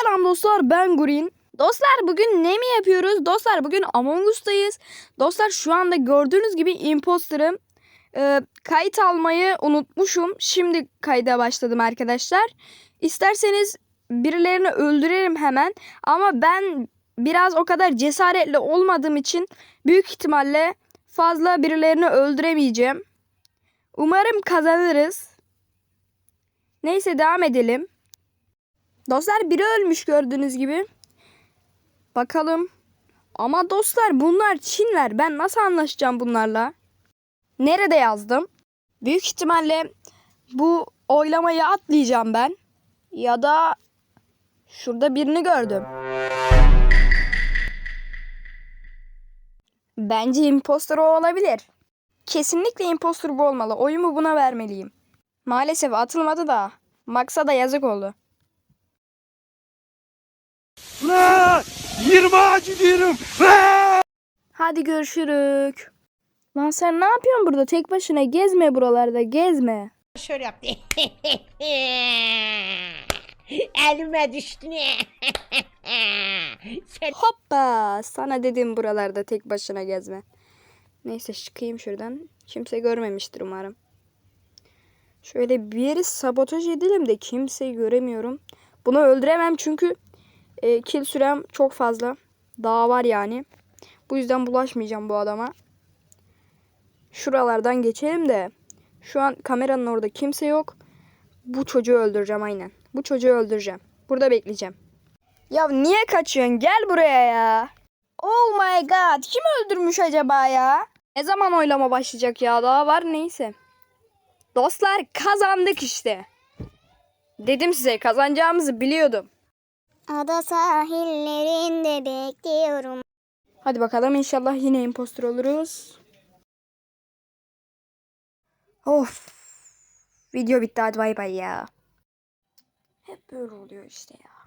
Selam dostlar ben Green. Dostlar bugün ne mi yapıyoruz? Dostlar bugün Among Us'tayız. Dostlar şu anda gördüğünüz gibi imposterım. Ee, kayıt almayı unutmuşum. Şimdi kayda başladım arkadaşlar. İsterseniz birilerini öldürelim hemen. Ama ben biraz o kadar cesaretli olmadığım için büyük ihtimalle fazla birilerini öldüremeyeceğim. Umarım kazanırız. Neyse devam edelim. Dostlar biri ölmüş gördüğünüz gibi. Bakalım. Ama dostlar bunlar Çinler. Ben nasıl anlaşacağım bunlarla? Nerede yazdım? Büyük ihtimalle bu oylamayı atlayacağım ben. Ya da şurada birini gördüm. Bence impostor o olabilir. Kesinlikle impostor bu olmalı. Oyumu buna vermeliyim. Maalesef atılmadı da. Max'a da yazık oldu. Aa, 20 ağacı diyorum. Hadi görüşürük. Lan sen ne yapıyorsun burada? Tek başına gezme buralarda gezme. Şöyle yaptı. Elime düştü. Sen Hoppa! Sana dedim buralarda tek başına gezme. Neyse çıkayım şuradan. Kimse görmemiştir umarım. Şöyle bir yeri sabotaj edelim de kimseyi göremiyorum. Bunu öldüremem çünkü e, kill sürem çok fazla. Daha var yani. Bu yüzden bulaşmayacağım bu adama. Şuralardan geçelim de. Şu an kameranın orada kimse yok. Bu çocuğu öldüreceğim aynen. Bu çocuğu öldüreceğim. Burada bekleyeceğim. Ya niye kaçıyorsun? Gel buraya ya. Oh my god. Kim öldürmüş acaba ya? Ne zaman oylama başlayacak ya? Daha var neyse. Dostlar kazandık işte. Dedim size kazanacağımızı biliyordum. Ada sahillerinde bekliyorum. Hadi bakalım inşallah yine impostor oluruz. Of. Video bitti hadi bay bay ya. Hep böyle oluyor işte ya.